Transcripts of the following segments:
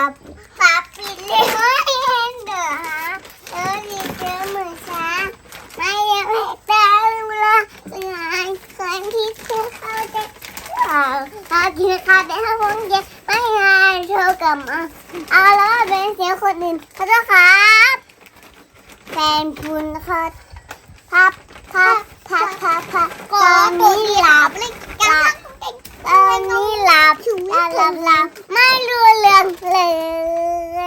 าฝาปิดเลยไม่เห็นเด้อฮะเออดีเจอเหมือนช้าไม่ยังไม่ตายเลยงานคนที่เธอเข้าใจข่าวหากินข้าวได้ห้าโมงเย็นไม่งานเธอกลับมาเอาแล้วเป็นเสียงคนอื่นเขอโทษครับแฟนคุณเขาพับพับพับพับพับตอนนี้หลับหลับ ตอนนี้หลับห ลับหลับหลับไม่รู้เรื่องเล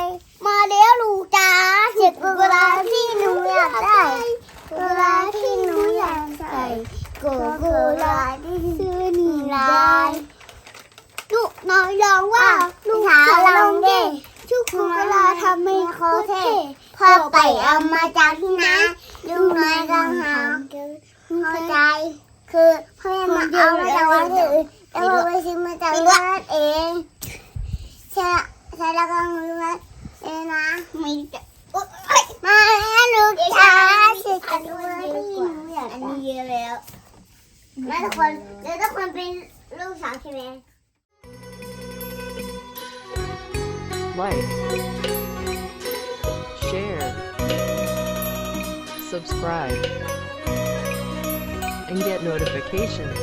ย มาแล้วลูกจ้าเสร็จเวลาที่หนูอยากได้ เวลาที่หนูอยากใส่โกโกลาที่ซื้อนี่ลายลูกน้อยลองว่าลูกสาวลองเด้ชุกคุลาทำให้เขาเท่พ่อไปเอามาจากที่ไหนลูกน้อยก็หาเข้าใจ คือพ่อมาเอามาจากวัดอื่น ซื้อมาจากวัดเองใช่ใช่แล้วก็รู้ว่าเองนะไม่จะมาแล้วลูกจ้าสิอันนี้หนูอยากอันนี้เยอะแล้วแม่ทุกคนเดี๋ยวทุกคนเป็นลูกสาวใช่ไหม like, share, subscribe, and get notifications.